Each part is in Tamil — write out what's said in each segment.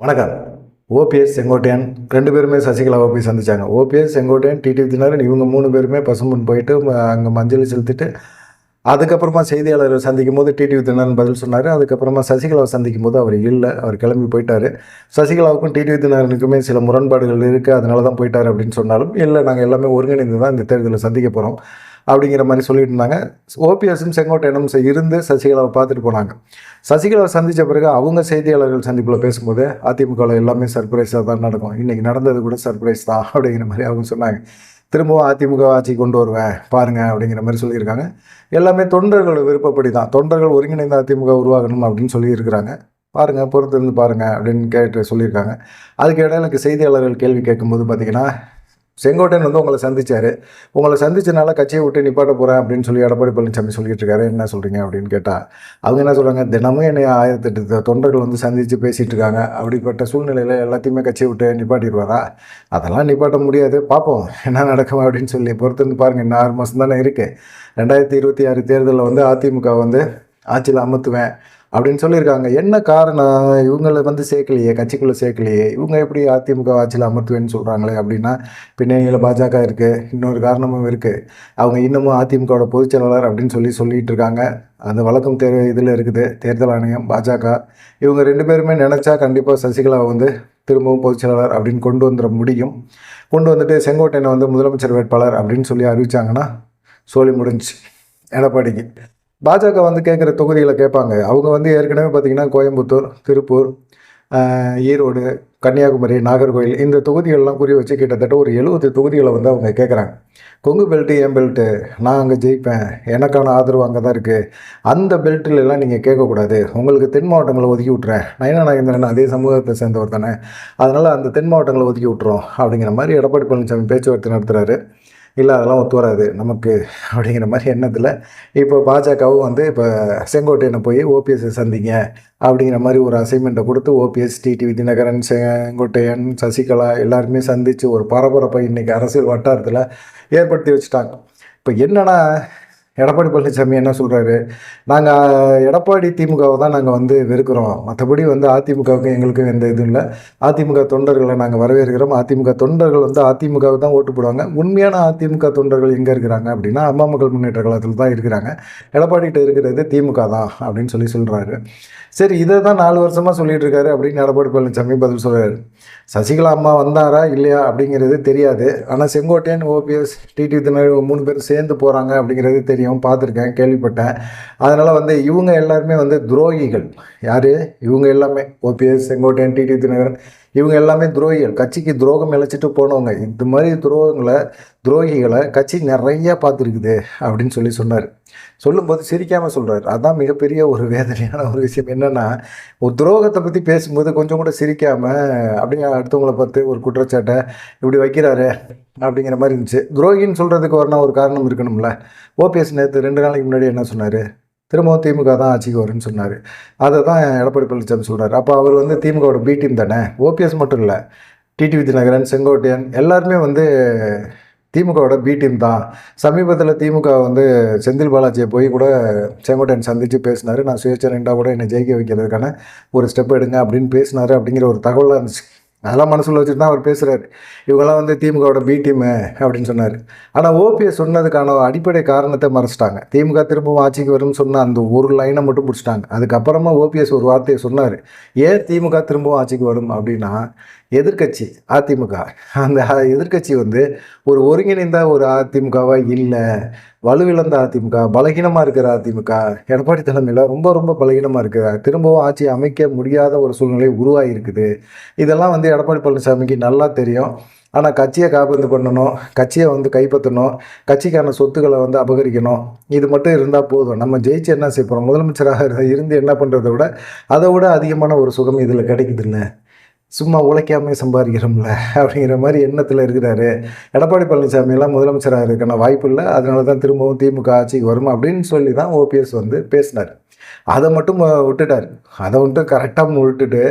வணக்கம். ஓபிஎஸ் செங்கோட்டையன் ரெண்டு பேருமே சசிகலாவை போய் சந்திச்சாங்க. ஓபிஎஸ் செங்கோட்டையன் டிடி தினகரன் இவங்க மூணு பேருமே பசும்பொன் போயிட்டு அங்கே மஞ்சள் செலுத்திட்டு அதுக்கப்புறமா செய்தியாளர் சந்திக்கும் போது டிடிவி தினகரன் பதில் சொன்னார். அதுக்கப்புறமா சசிகலாவை சந்திக்கும் போது அவர் இல்லை அவர் கிளம்பி போயிட்டார். சசிகலாவுக்கும் டிடிவி தினகரனுக்குமே சில முரண்பாடுகள் இருக்குது அதனால தான் போயிட்டார் அப்படின்னு சொன்னாலும் இல்லை நாங்கள் எல்லாமே ஒருங்கிணைந்து தான் இந்த தேர்தலில் சந்திக்க போகிறோம் அப்படிங்கிற மாதிரி சொல்லிட்டு இருந்தாங்க. ஓபிஎஸும் செங்கோட்டையனும் இருந்து சசிகலாவை பார்த்துட்டு போனாங்க. சசிகலாவை சந்தித்த பிறகு அவங்க செய்தியாளர்கள் சந்திப்பில் பேசும்போது அதிமுகவில் எல்லாமே சர்ப்ரைஸாக தான் நடக்கும். இன்றைக்கி நடந்தது கூட சர்ப்ரைஸ் தான் அப்படிங்கிற மாதிரி அவங்க சொன்னாங்க. திரும்பவும் அதிமுக ஆட்சி கொண்டு வருவேன் பாருங்க அப்படிங்கிற மாதிரி சொல்லியிருக்காங்க. எல்லாமே தொண்டர்கள் விருப்பப்படி தான். தொண்டர்கள் ஒருங்கிணைந்த அதிமுக உருவாகணும் அப்படின்னு சொல்லியிருக்கிறாங்க. பாருங்க பொறுத்திருந்து பாருங்க அப்படின்னு கேட்டு சொல்லியிருக்காங்க. அதுக்கு இடையில எனக்கு செய்தியாளர்கள் கேள்வி கேட்கும்போது பார்த்தீங்கன்னா செங்கோட்டையன் வந்து உங்களை சந்திச்சார். உங்களை சந்திச்சனால கட்சியை விட்டு நிப்பாட்ட போகிறேன் அப்படின்னு சொல்லி எடப்பாடி பழனிசாமி சொல்லிட்டு இருக்காரு. என்ன சொல்கிறீங்க அப்படின்னு கேட்டால் அவங்க என்ன சொல்கிறாங்க தினமும் என்னை ஆயிரத்தெட்டு தொண்டர்கள் வந்து சந்தித்து பேசிகிட்டு இருக்காங்க. அப்படிப்பட்ட சூழ்நிலையில் எல்லாத்தையுமே கட்சியை விட்டு நிப்பாட்டிடுவாரா? அதெல்லாம் நிப்பாட்ட முடியாது. பார்ப்போம் என்ன நடக்கும் அப்படின்னு சொல்லி பொறுத்திருந்து பாருங்கள் இன்னும் ஆறு மாதம் தானே இருக்குது ரெண்டாயிரத்தி இருபத்தி ஆறு தேர்தலில் வந்து அதிமுக வந்து ஆட்சியில் அமர்த்துவேன். அப்படின்னு சொல்லியிருக்காங்க. என்ன காரணம்? இவங்களை வந்து சேர்க்கலையே கட்சிக்குள்ளே சேர்க்கலையே. இவங்க எப்படி அதிமுக ஆட்சியில் அமர்த்துவேன்னு சொல்கிறாங்களே அப்படின்னா பின்னணியில் பாஜக இருக்குது இன்னொரு காரணமும் இருக்குது அவங்க இன்னமும் அதிமுகவோட பொதுச்செயலாளர் அப்படின்னு சொல்லி சொல்லிட்டு இருக்காங்க. அந்த வழக்கம் தேர் இதில் இருக்குது. தேர்தல் ஆணையம் பாஜக. இவங்க ரெண்டு பேருமே நினச்சா கண்டிப்பாக சசிகலா வந்து திரும்பவும் பொதுச்செயலாளர் அப்படின்னு கொண்டு வந்துட முடியும். கொண்டு வந்துட்டு செங்கோட்டையனை வந்து முதலமைச்சர் வேட்பாளர் அப்படின்னு சொல்லி அறிவிச்சாங்கன்னா சோழி முடிஞ்சு. எடப்பாடிக்கு. பாஜக வந்து கேட்குற தொகுதிகளை கேட்பாங்க. அவங்க வந்து ஏற்கனவே பார்த்திங்கன்னா கோயம்புத்தூர் திருப்பூர் ஈரோடு கன்னியாகுமரி நாகர்கோவில் இந்த தொகுதிகள்லாம் குறி வச்சு கிட்டத்தட்ட ஒரு எழுபது தொகுதிகளை வந்து அவங்க கேட்குறாங்க கொங்கு பெல்ட்டு என் பெல்ட்டு நான் அங்கே ஜெயிப்பேன் எனக்கான ஆதரவு அங்கே தான் இருக்குது அந்த பெல்ட்டுல நீங்கள் கேட்கக்கூடாது. உங்களுக்கு தென் மாவட்டங்களை ஒதுக்கி விட்றேன் நயனா நாகேந்திரன்? அதே சமூகத்தை சேர்ந்தவர் தானே. அதனால் அந்த தென் மாவட்டங்களை ஒதுக்கி விட்றோம் அப்படிங்கிற மாதிரி எடப்பாடி பழனிசாமி பேச்சுவார்த்தை நடத்துகிறாரு இல்லை அதெல்லாம் ஒத்து வராது. நமக்கு அப்படிங்கிற மாதிரி எண்ணத்தில். இப்போ பாஜகவும் வந்து இப்போ செங்கோட்டையனை போய் ஓபிஎஸ்ஸை சந்திங்க அப்படிங்கிற மாதிரி ஒரு அசைன்மெண்ட்டை கொடுத்து ஓபிஎஸ் டிடிவி தினகரன் செங்கோட்டையன் சசிகலா எல்லாருமே சந்தித்து ஒரு பரபரப்பை இன்றைக்கி அரசியல் வட்டாரத்தில் ஏற்படுத்தி வச்சுட்டாங்க. இப்போ என்னன்னா எடப்பாடி பழனிசாமி என்ன சொல்கிறாரு நாங்கள் எடப்பாடி திமுகவை தான் நாங்கள் வந்து வெறுக்கிறோம். மற்றபடி வந்து அதிமுகவுக்கும் எங்களுக்கும் எந்த இதுவும் இல்லை. அதிமுக தொண்டர்களை நாங்கள் வரவேற்கிறோம். அதிமுக தொண்டர்கள் வந்து அதிமுகவுக்கு தான் ஓட்டு போடுவாங்க. உண்மையான அதிமுக தொண்டர்கள் எங்கே இருக்கிறாங்க அப்படின்னா அம்மா மக்கள் முன்னேற்ற கழகத்தில் தான் இருக்கிறாங்க. எடப்பாடிகிட்ட இருக்கிறது திமுக தான் அப்படின்னு சொல்லி சொல்கிறாரு சரி இதை தான் நாலு வருஷமாக சொல்லிட்டு இருக்காரு அப்படின்னு எடப்பாடி பழனிசாமி பதில் சொல்கிறாரு சசிகலா அம்மா வந்தாரா இல்லையா அப்படிங்கிறது தெரியாது. ஆனால் செங்கோட்டையன் ஓபிஎஸ் டிடி தினர் மூணு பேரும் சேர்ந்து போகிறாங்க அப்படிங்கிறது தெரியும். பார்த்துருக்கேன் கேள்விப்பட்டேன். அதனால் வந்து இவங்க எல்லாருமே வந்து துரோகிகள். யார்? இவங்க எல்லாமே ஓபிஎஸ் செங்கோட்டையன் டிடி தினகரன் இவங்க எல்லாமே துரோகிகள். கட்சிக்கு துரோகம் இழைச்சிட்டு போனவங்க. இந்த மாதிரி துரோகங்களை துரோகிகளை கட்சி நிறைய பார்த்துருக்குது அப்படின்னு சொல்லி சொன்னார். சொல்லும்போது சிரிக்காமல் சொல்கிறார் அதான் மிகப்பெரிய ஒரு வேதனையான ஒரு விஷயம். என்னென்னா ஒரு துரோகத்தை பற்றி பேசும்போது கொஞ்சம் கூட சிரிக்காமல் அப்படிங்கிற அடுத்தவங்கள பார்த்து ஒரு குற்றச்சாட்டை இப்படி வைக்கிறாரு அப்படிங்கிற மாதிரி இருந்துச்சு. துரோகின்னு சொல்கிறதுக்கு வரணும் ஒரு காரணம் இருக்கணும்ல. ஓபிஎஸ் நேற்று ரெண்டு நாளைக்கு முன்னாடி என்ன சொன்னார்? திரும்பவும் திமுக தான் ஆட்சிக்கு வரும்னு சொன்னார். அதை தான் எடப்பாடி பழனிசாமி சொல்கிறார் அப்போ அவர் வந்து திமுகவோட பி டீம் தானே? ஓபிஎஸ் மட்டும் இல்லை. டிடிவி தினகரன் செங்கோட்டையன் எல்லாருமே வந்து திமுகவோட பி டீம் தான். சமீபத்தில் திமுக வந்து செந்தில் பாலாஜியை போய் கூட செங்கோட்டையன் சந்தித்து பேசினார். நான் சுயேட்சை ரெண்டா கூட என்னை ஜெயிக்க வைக்கிறதுக்கான ஒரு ஸ்டெப் எடுங்க அப்படின்னு பேசினாரு அப்படிங்கிற ஒரு தகவலாக இருந்துச்சு. அதெல்லாம் மனசில் வச்சுட்டு தான் அவர் பேசுகிறார் இவங்கெல்லாம் வந்து திமுகவோட பி டீமு அப்படின்னு சொன்னார். ஆனால் ஓபிஎஸ் சொன்னதுக்கான அடிப்படை காரணத்தை மறைச்சிட்டாங்க திமுக திரும்பவும் ஆட்சிக்கு வரும்னு சொன்ன அந்த ஒரு லைனை மட்டும் பிடிச்சிட்டாங்க. அதுக்கப்புறமா ஓபிஎஸ் ஒரு வார்த்தையை சொன்னார். ஏன் திமுக திரும்பவும் ஆட்சிக்கு வரும் அப்படின்னா எதிர்க்கட்சி அதிமுக அந்த எதிர்க்கட்சி வந்து ஒரு ஒருங்கிணைந்த ஒரு அதிமுகவாக இல்லை வலுவிழந்த அதிமுக பலகீனமாக இருக்கிற அதிமுக எடப்பாடி தலைமையில் ரொம்ப ரொம்ப பலகீனமாக இருக்குது திரும்பவும் ஆட்சி அமைக்க முடியாத ஒரு சூழ்நிலை உருவாகியிருக்குது. இதெல்லாம் வந்து எடப்பாடி பழனிசாமிக்கு நல்லா தெரியும். ஆனால் கட்சியை காப்பந்து பண்ணணும் கட்சியை வந்து கைப்பற்றணும் கட்சிக்கான சொத்துக்களை வந்து அபகரிக்கணும். இது மட்டும் இருந்தால் போதும். நம்ம ஜெயிச்சு என்ன செய்ய போகிறோம் முதலமைச்சராக இருந்து என்ன பண்ணுறதை விட அதை விட அதிகமான ஒரு சுகம் இதில் கிடைக்குதுல்ல சும்மா உழைக்காமே சம்பாதிக்கிறோம்ல அப்படிங்கிற மாதிரி எண்ணத்தில் இருக்கிறாரு. எடப்பாடி பழனிசாமி எல்லாம் முதலமைச்சராக இருக்கான வாய்ப்பு இல்லை. அதனால தான் திரும்பவும் திமுக ஆட்சிக்கு வரும் அப்படின்னு சொல்லி தான் ஓபிஎஸ் வந்து பேசினார். அதை மட்டும் விட்டுட்டார். அதை வந்துட்டு கரெக்டாக விட்டுட்டு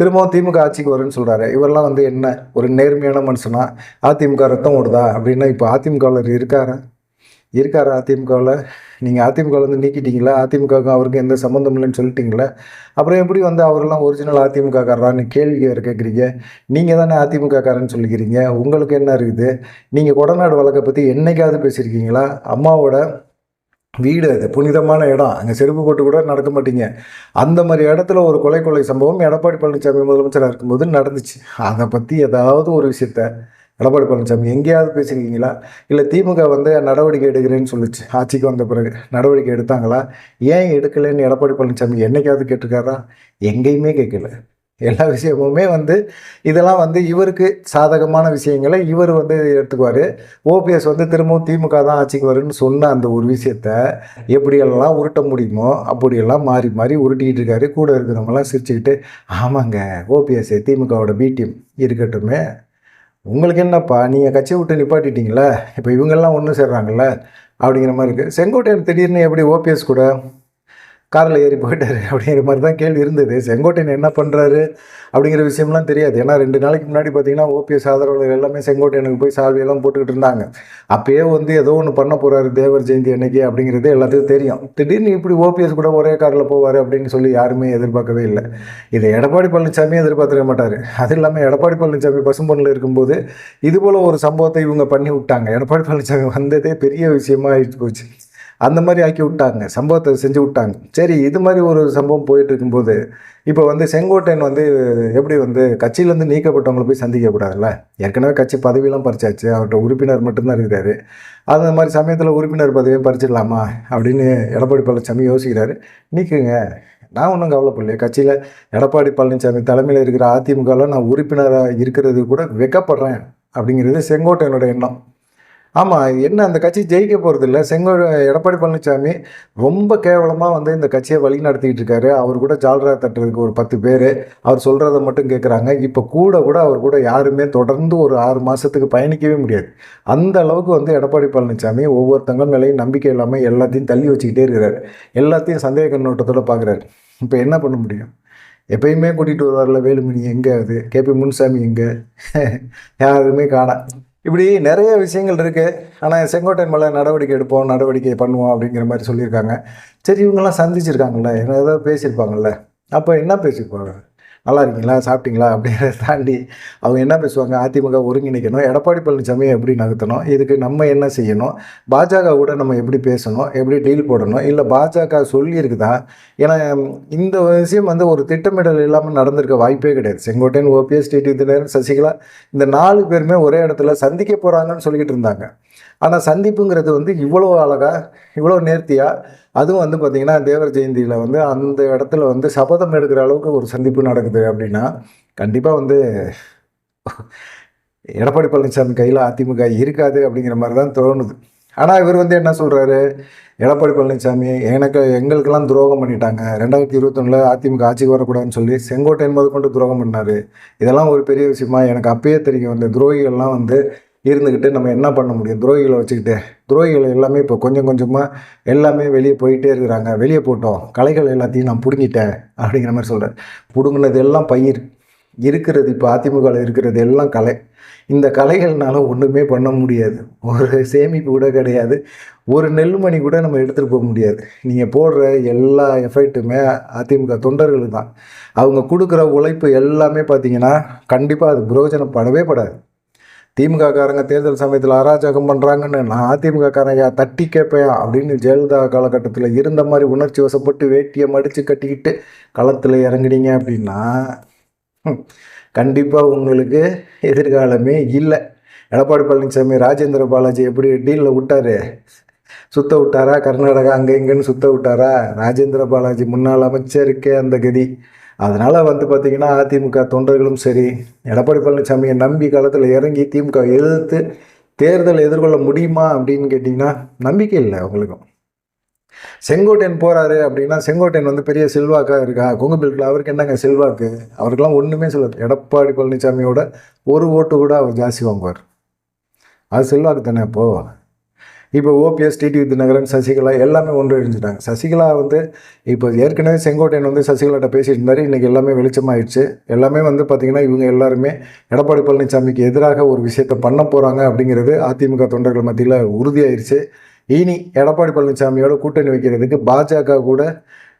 திரும்பவும் திமுக ஆட்சிக்கு வரும்னு சொல்கிறாரு இவரெல்லாம் வந்து என்ன ஒரு நேர்மையான மனுஷனா? அதிமுக ரத்தம் ஓடுதா அப்படின்னா இப்போ அதிமுகவில் இருக்காரா? இருக்கார் அதிமுகவில்? நீங்கள் அதிமுகவில் வந்து நீக்கிட்டீங்களா? அதிமுகவுக்கும் அவருக்கும் எந்த சம்மந்தம் இல்லைன்னு சொல்லிட்டீங்களா? அப்புறம் எப்படி வந்து அவரெல்லாம் ஒரிஜினல் அதிமுக காரரான்னு கேள்வி கேட்குறீங்க நீங்கள் தானே அதிமுக காரன்னு சொல்லிக்கிறீங்க. உங்களுக்கு என்ன இருக்குது? நீங்கள் கொடநாடு வழக்கை பற்றி என்னைக்காவது பேசியிருக்கீங்களா? அம்மாவோட வீடு அது புனிதமான இடம். அங்கே செருப்பு போட்டு கூட நடக்க மாட்டீங்க. அந்த மாதிரி இடத்துல ஒரு கொலை கொலை சம்பவம் எடப்பாடி பழனிசாமி முதலமைச்சராக இருக்கும்போது நடந்துச்சு. அதை பற்றி ஏதாவது ஒரு விஷயத்த எடப்பாடி பழனிசாமி எங்கேயாவது பேசியிருக்கீங்களா? இல்லை திமுக வந்து நடவடிக்கை எடுக்கிறேன்னு சொல்லிச்சு. ஆட்சிக்கு வந்த பிறகு நடவடிக்கை எடுத்தாங்களா? ஏன் எடுக்கலைன்னு எடப்பாடி பழனிசாமி என்னைக்காவது கேட்டிருக்காரா? எங்கேயுமே கேட்கல. எல்லா விஷயமுமே வந்து இதெல்லாம் வந்து இவருக்கு சாதகமான விஷயங்களை இவர் வந்து எடுத்துக்குவார். ஓபிஎஸ் வந்து திரும்பவும் திமுக தான் ஆட்சிக்கு வரும்னு சொன்ன அந்த ஒரு விஷயத்த எப்படியெல்லாம் உருட்ட முடியுமோ அப்படியெல்லாம் மாறி மாறி உருட்டிக்கிட்டு இருக்காரு. கூட இருக்கிறவங்களாம் சிரிச்சுக்கிட்டு ஆமாங்க ஓபிஎஸ் திமுகவோட பி டீம் இருக்கட்டுமே. உங்களுக்கு என்னப்பா நீங்கள் கட்சியை விட்டு நிப்பாட்டிட்டீங்களே இப்போ இவங்கெல்லாம் ஒன்று சேர்றாங்கல்ல? அப்படிங்கிற மாதிரி இருக்குது செங்கோட்டையன் திடீர்னு எப்படி ஓபிஎஸ் கூட காரில் ஏறி போயிட்டாரு அப்படிங்கிற மாதிரி தான் கேள்வி இருந்தது. செங்கோட்டையன் என்ன பண்ணுறாரு அப்படிங்கிற விஷயம்லாம் தெரியாது. ஏன்னா ரெண்டு நாளைக்கு முன்னாடி பார்த்தீங்கன்னா ஓபிஎஸ் ஆதரவாளர்கள் எல்லாமே செங்கோட்டையனுக்கு போய் சால்வையெல்லாம் போட்டுக்கிட்டு இருந்தாங்க. அப்பயே வந்து ஏதோ ஒன்று பண்ண போகிறாரு தேவர் ஜெயந்தி அன்னைக்கு அப்படிங்கிறது எல்லாத்துக்கும் தெரியும். திடீர்னு இப்படி ஓபிஎஸ் கூட ஒரே காரில் போவார் அப்படின்னு சொல்லி யாருமே எதிர்பார்க்கவே இல்லை. இதை எடப்பாடி பழனிசாமி எதிர்பார்த்துக்க மாட்டார். அது இல்லாமல் எடப்பாடி பழனிசாமி பசும்பொண்ணில் இருக்கும்போது இதுபோல் ஒரு சம்பவத்தை இவங்க பண்ணி விட்டாங்க எடப்பாடி பழனிசாமி வந்ததே பெரிய விஷயமா ஆயிட்டு போச்சு. அந்த மாதிரி ஆக்கி விட்டாங்க சம்பவத்தை செஞ்சு விட்டாங்க. சரி இது மாதிரி ஒரு சம்பவம் போயிட்டு இருக்கும்போது இப்போ வந்து செங்கோட்டையன் வந்து எப்படி வந்து கட்சியிலேருந்து நீக்கப்பட்டவங்களை போய் சந்திக்கக்கூடாதுல்ல ஏற்கனவே கட்சி பதவியெல்லாம் பறிச்சாச்சு அவர்கிட்ட உறுப்பினர் மட்டும்தான் இருக்கிறாரு. அந்த மாதிரி சமயத்தில் உறுப்பினர் பதவியை பறிச்சிடலாமா? அப்படின்னு எடப்பாடி பழனிசாமி யோசிக்கிறாரு. நீக்குங்க. நான் ஒன்றும் கவலைப்படலையே. கட்சியில் எடப்பாடி பழனிசாமி தலைமையில் இருக்கிற அதிமுகவில் நான் உறுப்பினராக இருக்கிறது கூட வெக்கப்படுறேன் அப்படிங்கிறது செங்கோட்டையனோட எண்ணம். ஆமாம் என்ன அந்த கட்சி ஜெயிக்க போகிறதில்ல செங்கோ எடப்பாடி பழனிசாமி ரொம்ப கேவலமாக வந்து இந்த கட்சியை வழி நடத்திக்கிட்டு இருக்காரு. அவர் கூட ஜால்ரா தட்டுறதுக்கு ஒரு பத்து பேர் அவர் சொல்கிறத மட்டும் கேட்குறாங்க இப்போ கூட கூட அவர் கூட யாருமே தொடர்ந்து ஒரு ஆறு மாதத்துக்கு பயணிக்கவே முடியாது. அந்த அளவுக்கு வந்து எடப்பாடி பழனிசாமி ஒவ்வொருத்தங்க மேலேயும் நம்பிக்கை இல்லாமல் எல்லாத்தையும் தள்ளி வச்சுக்கிட்டே இருக்கிறாரு. எல்லாத்தையும் சந்தேக கண்ணோட்டத்தோடு பார்க்குறாரு இப்போ என்ன பண்ண முடியும்? எப்பயுமே கூட்டிகிட்டு வருவார்ல வேலுமணி எங்கே அது? கேபி முன்சாமி எங்கே? யாருமே காணா. இப்படி நிறைய விஷயங்கள் இருக்குது ஆனால் செங்கோட்டையன் மேலே நடவடிக்கை எடுப்போம் நடவடிக்கை பண்ணுவோம் அப்படிங்கிற மாதிரி சொல்லியிருக்காங்க. சரி இவங்கெல்லாம் சந்திச்சிருக்காங்கல்ல என்ன ஏதாவது பேசியிருப்பாங்கல்ல. அப்போ என்ன பேசியிருப்பாங்க? நல்லா இருக்கீங்களா சாப்பிட்டீங்களா? அப்படிங்கிறத தாண்டி அவங்க என்ன பேசுவாங்க? அதிமுக ஒருங்கிணைக்கணும் எடப்பாடி பழனிசாமியை எப்படி நகர்த்தணும்? இதுக்கு நம்ம என்ன செய்யணும்? பாஜக கூட நம்ம எப்படி பேசணும்? எப்படி டீல் போடணும்? இல்லை பாஜக சொல்லியிருக்குதா? ஏன்னா இந்த விஷயம் வந்து ஒரு திட்டமிடல் இல்லாமல் நடந்திருக்க வாய்ப்பே கிடையாது. செங்கோட்டையன் ஓபிஎஸ் டிடி தினகரன் சசிகலா இந்த நாலு பேருமே ஒரே இடத்துல சந்திக்க போகிறாங்கன்னு சொல்லிக்கிட்டு இருந்தாங்க. ஆனால் சந்திப்புங்கிறது வந்து இவ்வளோ அழகாக இவ்வளோ நேர்த்தியாக அதுவும் வந்து பார்த்திங்கன்னா தேவர் ஜெயந்தியில் வந்து அந்த இடத்துல வந்து சபதம் எடுக்கிற அளவுக்கு ஒரு சந்திப்பு நடக்குது அப்படின்னா கண்டிப்பாக வந்து எடப்பாடி பழனிசாமி கையில் அதிமுக இருக்காது அப்படிங்கிற மாதிரி தான் தோணுது. ஆனால் இவர் வந்து என்ன சொல்கிறாரு எடப்பாடி பழனிசாமி எனக்கு எங்களுக்கெல்லாம் துரோகம் பண்ணிட்டாங்க. ரெண்டாயிரத்தி இருபத்தொன்னில் அதிமுக ஆட்சிக்கு வரக்கூடாதுன்னு சொல்லி செங்கோட்டையன் முதல் கொண்டு துரோகம் பண்ணார். இதெல்லாம் ஒரு பெரிய விஷயமா எனக்கு அப்பயே தெரியும். இந்த துரோகிகள்லாம் வந்து இருந்துக்கிட்டு நம்ம என்ன பண்ண முடியும்? துரோகிகளை வச்சுக்கிட்டு. துரோகிகள் எல்லாமே இப்போ கொஞ்சம் கொஞ்சமாக எல்லாமே வெளியே போயிட்டே இருக்கிறாங்க. வெளியே போட்டோம். கலைகள் எல்லாத்தையும் நான் பிடுங்கிட்டேன் அப்படிங்கிற மாதிரி சொல்கிறேன் பிடுங்கினது எல்லாம் பயிர். இருக்கிறது இப்போ அதிமுகவில் இருக்கிறது எல்லாம் கலை. இந்த கலைகள்னால ஒன்றுமே பண்ண முடியாது. ஒரு சேமிப்பு கூட கிடையாது. ஒரு நெல்மணி கூட நம்ம எடுத்துகிட்டு போக முடியாது. நீங்கள் போடுற எல்லா எஃபெக்ட்டுமே அதிமுக தொண்டர்கள் தான். அவங்க கொடுக்குற உழைப்பு எல்லாமே பார்த்தீங்கன்னா கண்டிப்பாக அது பிரயோஜனப்படவே படாது. திமுக காரங்க தேர்தல் சமயத்தில் அராஜகம் பண்ணுறாங்கன்னு நான் அதிமுக காரங்க தட்டி கேட்பேன் அப்படின்னு ஜெயலலிதா காலகட்டத்தில் இருந்த மாதிரி உணர்ச்சி வசப்பட்டு வேட்டியை மடித்து கட்டிக்கிட்டு களத்தில் இறங்குனீங்க அப்படின்னா கண்டிப்பாக உங்களுக்கு எதிர்காலமே இல்லை. எடப்பாடி பழனிசாமி ராஜேந்திர பாலாஜி எப்படி டீலில் விட்டாரு? சுத்த விட்டாரா? கர்நாடகா அங்கே இங்கேன்னு சுத்த விட்டாரா? ராஜேந்திர பாலாஜி முன்னாள் அமைச்சருக்கே அந்த கதி. அதனால் வந்து பார்த்திங்கன்னா அதிமுக தொண்டர்களும் சரி எடப்பாடி பழனிசாமியை நம்பி காலத்தில் இறங்கி திமுக எதிர்த்து தேர்தல் எதிர்கொள்ள முடியுமா அப்படின்னு கேட்டிங்கன்னா நம்பிக்கை இல்லை அவங்களுக்கும். செங்கோட்டையன் போகிறாரு அப்படின்னா செங்கோட்டையன் வந்து பெரிய செல்வாக்காக இருக்கா? கொங்கு அவருக்கு என்னங்க செல்வாக்கு? அவருக்கெல்லாம் ஒன்றுமே சொல்ல எடப்பாடி பழனிசாமியோட ஒரு ஓட்டு கூட அவர் ஜாஸ்தி வாங்குவார். அது செல்வாக்கு தானே அப்போது இப்போ ஓபிஎஸ் டிடி வித்நகரன் சசிகலா எல்லாமே ஒன்று சசிகலா வந்து இப்போ ஏற்கனவே செங்கோட்டையன் வந்து சசிகலாட்ட பேசிட்டு இருந்தார். இன்றைக்கி எல்லாமே வெளிச்சமாயிடுச்சு. எல்லாமே வந்து பார்த்திங்கன்னா இவங்க எல்லாருமே எடப்பாடி பழனிசாமிக்கு எதிராக ஒரு விஷயத்தை பண்ண போகிறாங்க அப்படிங்கிறது அதிமுக தொண்டர்கள் மத்தியில் உறுதியாயிருச்சு. இனி எடப்பாடி பழனிசாமியோட கூட்டணி வைக்கிறதுக்கு பாஜக கூட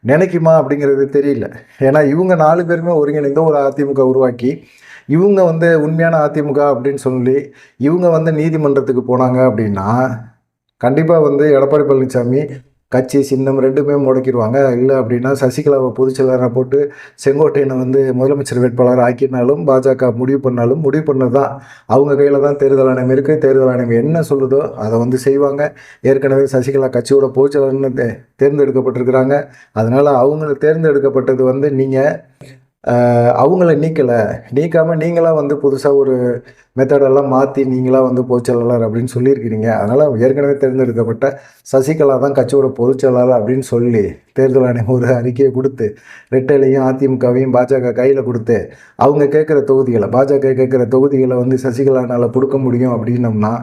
நினைக்குமா அப்படிங்கிறது தெரியல. ஏன்னா இவங்க நாலு பேருமே ஒருங்கிணைந்து ஒரு அதிமுக உருவாக்கி இவங்க வந்து உண்மையான அதிமுக அப்படின்னு சொல்லி இவங்க வந்து நீதிமன்றத்துக்கு போனாங்க அப்படின்னா கண்டிப்பாக வந்து எடப்பாடி பழனிசாமி கட்சி சின்னம் ரெண்டுமே முடக்கிடுவாங்க. இல்லை அப்படின்னா சசிகலாவை பொதுச்செயலாளராக போட்டு செங்கோட்டையனை வந்து முதலமைச்சர் வேட்பாளர் ஆக்கினாலும் பாஜக முடிவு பண்ணாலும் முடிவு பண்ணது தான் அவங்க கையில் தான் தேர்தல் ஆணையம் இருக்குது தேர்தல் ஆணையம் என்ன சொல்லுதோ அதை வந்து செய்வாங்க. ஏற்கனவே சசிகலா கட்சியோட பொதுச்செயலாளர்னு தேர்ந்தெடுக்கப்பட்டிருக்கிறாங்க. அதனால் அவங்க தேர்ந்தெடுக்கப்பட்டது வந்து நீங்கள் அவங்கள நீக்கலை. நீக்காமல் நீங்களாக வந்து புதுசாக ஒரு மெத்தடெல்லாம் மாற்றி நீங்களாக வந்து பொதுச்செயலாளர் அப்படின்னு சொல்லியிருக்கிறீங்க. அதனால் ஏற்கனவே தேர்ந்தெடுக்கப்பட்ட சசிகலா தான் கட்சியோட பொதுச்செயலாளர் அப்படின்னு சொல்லி தேர்தல் ஆணையம் ஒரு அறிக்கையை கொடுத்து ரெட்டலையும் அதிமுகவையும் பாஜக கையில் கொடுத்து அவங்க கேட்குற தொகுதிகளை பாஜக கேட்குற தொகுதிகளை வந்து சசிகலானால் கொடுக்க முடியும் அப்படின்னம்னா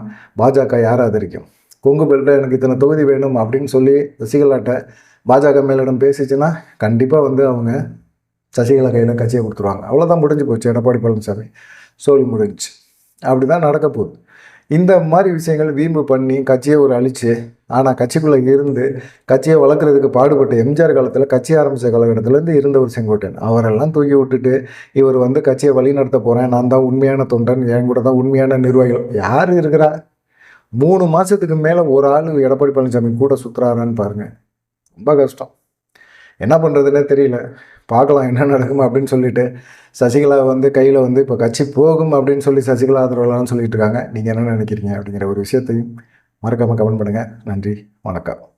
பாஜக யார் ஆதரிக்கும்? கொங்கு பெல்ட்டை எனக்கு இத்தனை தொகுதி வேணும் அப்படின்னு சொல்லி சசிகலாட்ட பாஜக மேலிடம் பேசிச்சுன்னா கண்டிப்பாக வந்து அவங்க சசிகலா கையில் கட்சியை கொடுத்துருவாங்க. அவ்வளோதான் முடிஞ்சு போச்சு. எடப்பாடி பழனிசாமி. சோழி முடிஞ்சுச்சு அப்படி தான் நடக்க போகுது. இந்த மாதிரி விஷயங்கள் வீம்பு பண்ணி கட்சியை ஒரு அழிச்சு ஆனால் கட்சிக்குள்ளே இருந்து கட்சியை வளர்க்குறதுக்கு பாடுபட்ட எம்ஜிஆர் காலத்தில் கட்சி ஆரம்பித்த காலகட்டத்திலேருந்து இருந்த ஒரு செங்கோட்டன் அவரெல்லாம் தூக்கி விட்டுட்டு இவர் வந்து கட்சியை வழிநடத்த போகிறேன் நான் தான் உண்மையான தொண்டன் என் கூட தான் உண்மையான நிர்வாகிகள். யார் இருக்கிறா? மூணு மாதத்துக்கு மேலே ஒரு ஆள் எடப்பாடி பழனிசாமி கூட சுற்றுறாரான்னு பாருங்கள் ரொம்ப கஷ்டம். என்ன பண்ணுறதுனே தெரியல. பார்க்கலாம் என்ன நடக்கும் அப்படின்னு சொல்லிட்டு சசிகலா வந்து கையில் வந்து இப்போ கட்சி போகும் அப்படின்னு சொல்லி சசிகலா ஆதரவுலான்னு சொல்லிட்டு இருக்காங்க. நீங்கள் என்ன நினைக்கிறீங்க அப்படிங்கிற ஒரு விஷயத்தையும் மறக்காமல் கமெண்ட் பண்ணுங்கள் நன்றி வணக்கம்.